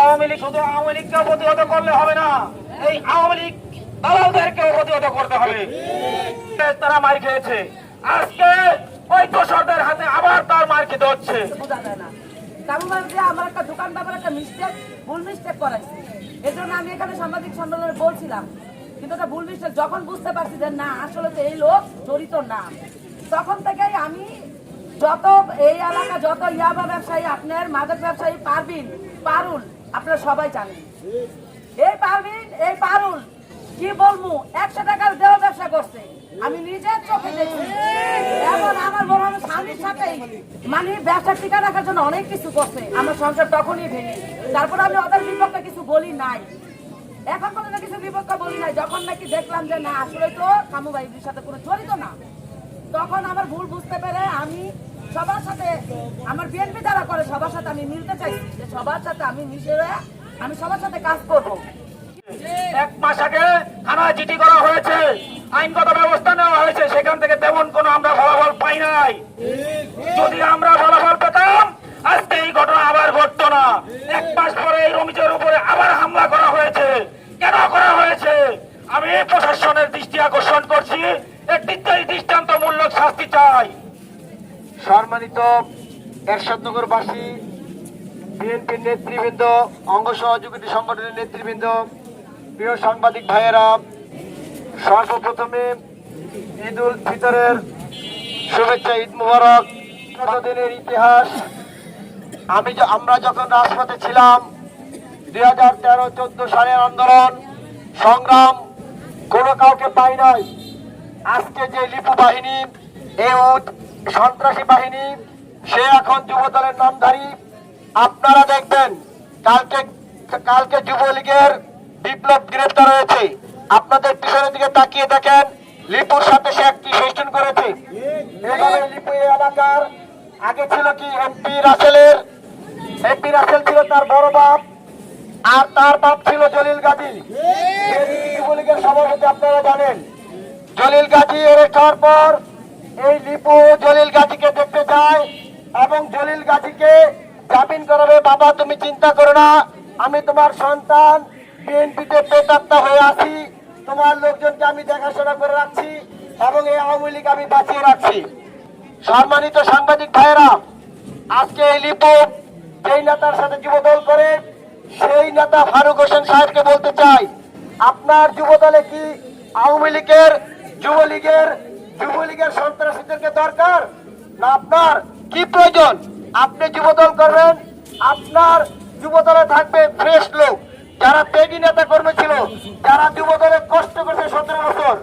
আওয়ামী লীগ শুধু আওয়ামী লীগকে প্রতিহত করলে হবে না। এই আওয়ামী লীগ দালালদেরকেও প্রতিহত করতে হবে। তারা মার খেয়েছে। আজকে ওই দোষরদের হাতে আবার তার মার খেতে হচ্ছে। আমার একটা দোকান ব্যাপারে একটা মিস্টেক ভুল মিস্টেক করাইছে এর জন্য আমি এখানে সাংবাদিক সম্মেলনে বলছিলাম। কিন্তু ওটা ভুল মিস্টেক যখন বুঝতে পারছি যে না, আসলে এই লোক জড়িত না। তখন থেকেই আমি যত এই এলাকা, যত ইয়াবা ব্যবসায়ী, আপনার মাদক ব্যবসায়ী পারবিন, পারুল, আপনারা সবাই জানেন। এই পারবিন, এই পারুল, কি বলব, একশো টাকার দেহ ব্যবসা করছে। আমি নিজের চোখে দেখছি। এখন আমার মানে টিকা রাখার জন্য অনেক কিছু করছে। আমার সংসার তখনই ভেঙে। তারপর আমি ওদের বিপক্ষে কিছু বলি নাই। এখন পর্যন্ত কিছু বিপক্ষে বলি নাই। যখন নাকি দেখলাম যে না, আসলে তো কামু ভাইদের সাথে কোনো জড়িত না। তখন আমার ভুল বুঝতে পেরে আমি সবার সাথে আমার বিএনপি যারা করে, সবার সাথে আমি মিলতে চাই। যে সবার সাথে আমি মিশে আমি সবার সাথে কাজ করব। এক মাস আগে থানায় চিঠি করা হয়েছে, আইনগত ব্যবস্থা নেওয়া হয়েছে, সেখান থেকে তেমন কোনো আমরা ফলাফল পাই নাই। যদি আমরা ফলাফল পেতাম, আজকে এই ঘটনা আবার ঘটতো না। এক মাস পরে এই রমিজের উপরে আবার হামলা করা হয়েছে। কেন করা হয়েছে? আমি প্রশাসনের দৃষ্টি আকর্ষণ করছি। একটি দৃষ্টান্তমূলক শাস্তি চাই। সম্মানিত এরশাদনগরবাসী বিএনপির নেতৃবৃন্দ, অঙ্গ সহযোগী সংগঠনের নেতৃবৃন্দ, প্রিয় সাংবাদিক ভাইয়েরা, সর্বপ্রথমে ঈদ উল ফিতরের শুভেচ্ছা, ঈদ মুবারক। কতদিনের ইতিহাস? আমি আমরা যখন রাজপথে ছিলাম, দুই হাজার তেরো চোদ্দ সালের আন্দোলন, সংগ্রাম কোনো কাউকে পাই নাই। আজকে যে লিপু বাহিনী এউদ সন্ত্রাসী বাহিনী, সে এখন যুব দলের নামধারী। আপনারা দেখবেন, কালকে কালকে যুবলীগের বিপ্লব গ্রেপ্তার হয়েছে। আপনাদের পিছনের দিকে তাকিয়ে দেখেন, লিপুর সাথে সে একটি ফেস্টুন করেছে। লিপু এলাকার, আগে ছিল কি এমপি রাসেলের? এমপি রাসেল ছিল তার বড় বাপ, আর তার বাপ ছিল জলিল গাজী। যুবলীগের সভাপতি আপনারা জানেন। জলিল গাজী হওয়ার পর এই লিপু জলিল গাজীকে দেখতে যায় এবং জলিল গাজীকে জামিন করাবে। বাবা, তুমি চিন্তা করো না। আমি তোমার সন্তান। বিএনপিতে প্রেতাত্মা হয়ে আছি। তোমার লোকজনকে আমি দেখাশোনা করে রাখছি এবং এই আওয়ামী লীগ আমি বাঁচিয়ে রাখছি। সম্মানিত সাংবাদিক ভাইয়েরা, আজকে এই লিপু যেই নেতার সাথে যুবদল করে, সেই নেতা ফারুক হোসেন সাহেবকে বলতে চাই, আপনার যুবদলে কি আওয়ামী লীগের, যুবলীগের যুবলীগের সন্ত্রাসীদেরকে দরকার না আপনার? কি প্রয়োজন? আপনি যুবদল করবেন? আপনার যুবদলে থাকবে ফ্রেশ লোক। যারা তেগি নেতা কর্মী ছিল, যারা যুবদলে কষ্ট করছে সতেরো বছর।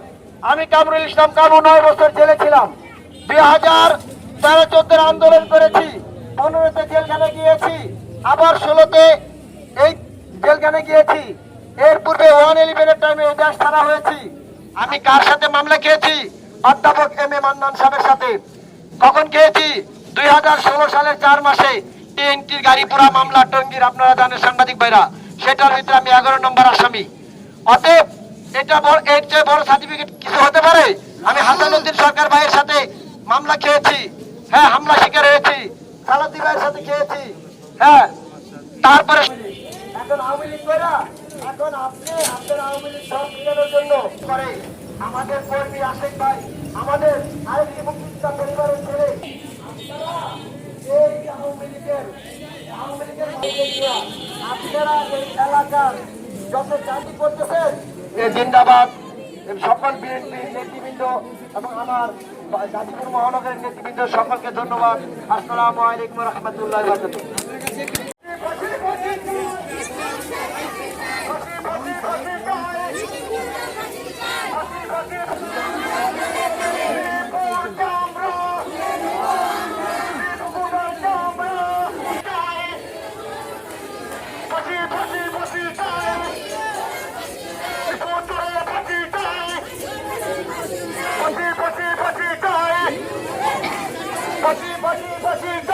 আমি কামরুল ইসলাম কামু নয় বছর জেলে ছিলাম। দুই হাজার তেরো চোদ্দের আন্দোলন করেছি। পনেরোতে জেলখানে গিয়েছি। আবার ষোলোতে এই জেলখানে গিয়েছি। এর পূর্বে ওয়ান ইলেভেনের টাইমে এই দেশ ছাড়া হয়েছি। আমি কার সাথে মামলা খেয়েছি? অধ্যাপক এম এ মান্নান সাহেবের সাথে। কখন খেয়েছি? দুই হাজার ষোলো সালের চার মাসে। টিএনটির গাড়ি পুরা মামলা টঙ্গির, আপনারা জানেন সাংবাদিক ভাইরা। সেটার ভিতরে আমি এগারো নম্বর আসামি। অতএব, এটা বড়, এর চেয়ে বড় সার্টিফিকেট কিছু হতে পারে? আমি হাসানুদ্দিন সরকার ভাইয়ের সাথে মামলা খেয়েছি। হ্যাঁ হামলা শিকার হয়েছি। সালাদি ভাইয়ের সাথে খেয়েছি। হ্যাঁ তারপরে এখন আওয়ামী লীগ এখন আপনি আপনার আওয়ামী লীগ সব জন্য করে। আমাদের কর্মী আশেক ভাই, আমাদের আরেকটি মুক্তিযোদ্ধা পরিবারের ছেলে। এই আওয়ামী লীগের, আওয়ামী আপনারা এই এলাকার যত জাতি করতেছেন জিন্দাবাদ। সকল বিএনপি নেতৃবৃন্দ এবং আমার গাজীপুর মহানগরের নেতৃবৃন্দ সকলকে ধন্যবাদ। আসসালামু আলাইকুম রহমতুল্লাহ পাশি পাশি পাশি